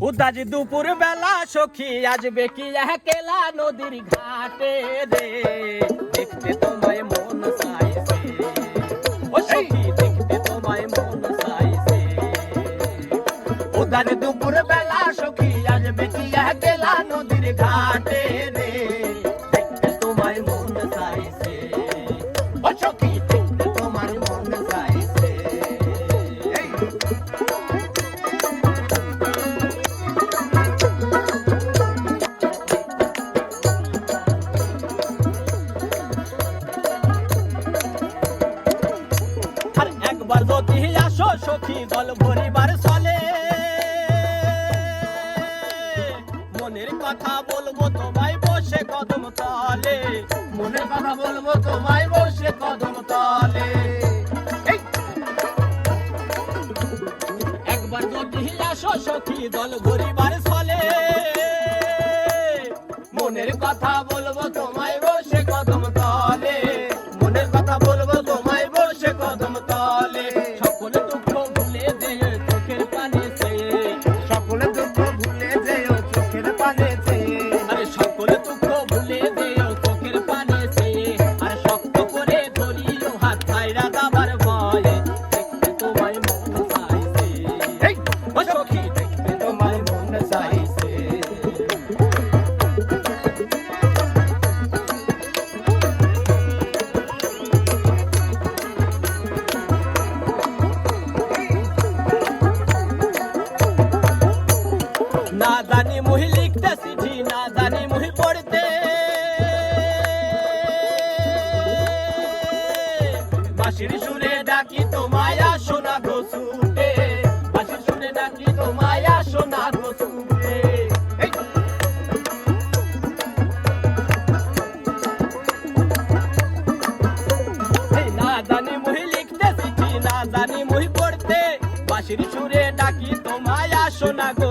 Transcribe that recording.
উদাজ দুপুর বেলা সখী আসবে কি কেলা নদীর ঘাটে রে? দেখতে তোমায় মন চাইছে। ও সখী দেখতে তোমায় মন চাইছে। উদাজ দুপুর বেলা সখী দল পরিবার চলে মনের কথা বলব তোমায় বসে কদম তলে। মনের কথা বলব তোমায় বসে কদম তলে। একবার যদি আসো সখী দল পরিবার মুহি না জানি মুহি পড়তে। সুরে ডাকি তোমায় আসো না গো ছুটে। বাঁশির আসো না গো ছুটে। পড়তে। বাঁশির সুরে ডাকি তোমায় আসো না গো